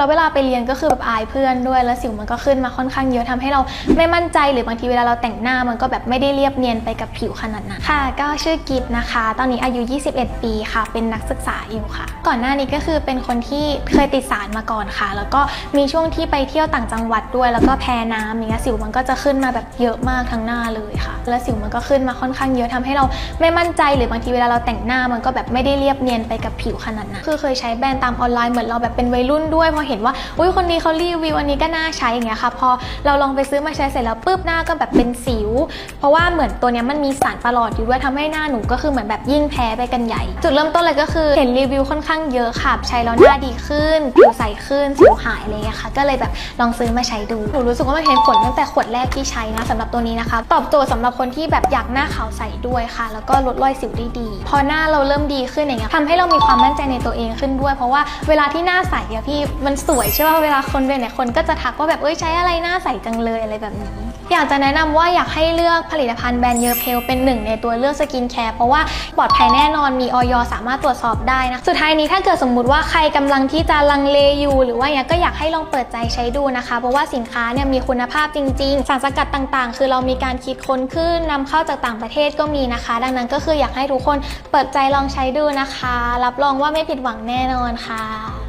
แล้วเวลาไปเรียนก็คือแบบอายเพื่อนด้วย แล้วสิวมันก็ขึ้นมาค่อนข้างเยอะทำให้เราไม่มั่นใจหรือบางทีเวลาเราแต่งหน้ามันก็แบบไม่ได้เรียบเนียนไปกับผิวขนาดนั้นค่ะ ก็ชื่อกิฟนะคะ ตอนนี้อายุ 21 ปีค่ะ เป็นนักศึกษาอยู่ค่ะ ก่อนหน้านี้ก็คือเป็นคนที่เคยติดสารมาก่อนค่ะ แล้วก็มีช่วงที่ไปเที่ยวต่างจังหวัดด้วย แล้วก็แพ้น้ำอย่างเงี้ยสิวมันก็จะขึ้นมาแบบเยอะมากทั้งหน้าเลยค่ะ แล้วสิวมันก็ขึ้นมาค่อนข้างเยอะทำให้เราไม่มั่นใจหรือบางทีเวลาเราแต่งหน้ามันก็แบบไม่ได้เรียบเนียนไปกับผิวขนาดนั้นคือเคยใช้แบรนด์ตามออนไลน์เหมือนเราแบบเป็นวัยรุ่นด้วยพอเห็นว่าอุ้ยคนนี้เขารีวิวอันนี้ก็น่าใช้อย่างเงี้ยค่ะพอเราลองไปซื้อมาใช้เสร็จแล้วปุ๊บหน้าก็แบบเป็นสิว เพราะว่าเหมือนตัวเนี้ยมันมีสารประหลอดอยู่ด้วยทำให้หน้าหนูก็คือเหมือนแบบยิ่งแพ้ไปกันใหญ่ จุดเริ่มต้นเลยก็คือเห็นรีวิวค่อนข้างเยอะค่ะใช้แล้วหน้าดีขึ้นผิวใสขึ้นสิวหายอะไรเงี้ยค่ะ ก็เลยแบบลองซื้อมาใช้ดูหนูรู้สึกว่ามันเห็นผลตั้งแต่ขวดแรกที่ใช้นะสำหรับตัวนี้นะคะ ตอบโจทย์สำหรับคนที่แบบอยากหน้าขาวใสด้วยค่ะ แล้วก็ลดรอยสิวได้ดี พอหน้าเราเริ่มดีขึ้นอย่างเงี้ยทำให้เรามีความมั่นใจในตัวเองขึ้นด้วย เพราะว่าเวลาที่หน้าใสอะพี่มันสวยใช่ป่ะเวลาคนเป็นเนี่ยคนก็จะทักว่าแบบเอ้ยใช้อะไรหน้าใสจังเลยอะไรแบบนี้อยากจะแนะนำว่าอยากให้เลือกผลิตภัณฑ์แบรนด์เยอเพลเป็นหนึ่งในตัวเลือกสกินแคร์เพราะว่าปลอดภัยแน่นอนมีออยสามารถตรวจสอบได้นะ สุดท้ายนี้ถ้าเกิดสมมุติว่าใครกำลังที่จะลังเลอยู่ หรือว่าอย่างก็อยากให้ลองเปิดใจใช้ดูนะคะ เพราะว่าสินค้าเนี่ยมีคุณภาพจริง ๆ สารสกัดต่างๆ คือเรามีการคิดค้นขึ้นนำเข้าจากต่างประเทศก็มีนะคะ ดังนั้นก็คืออยากให้ทุกคนเปิดใจลองใช้ดูนะคะ รับรองว่าไม่ผิดหวังแน่นอนค่ะ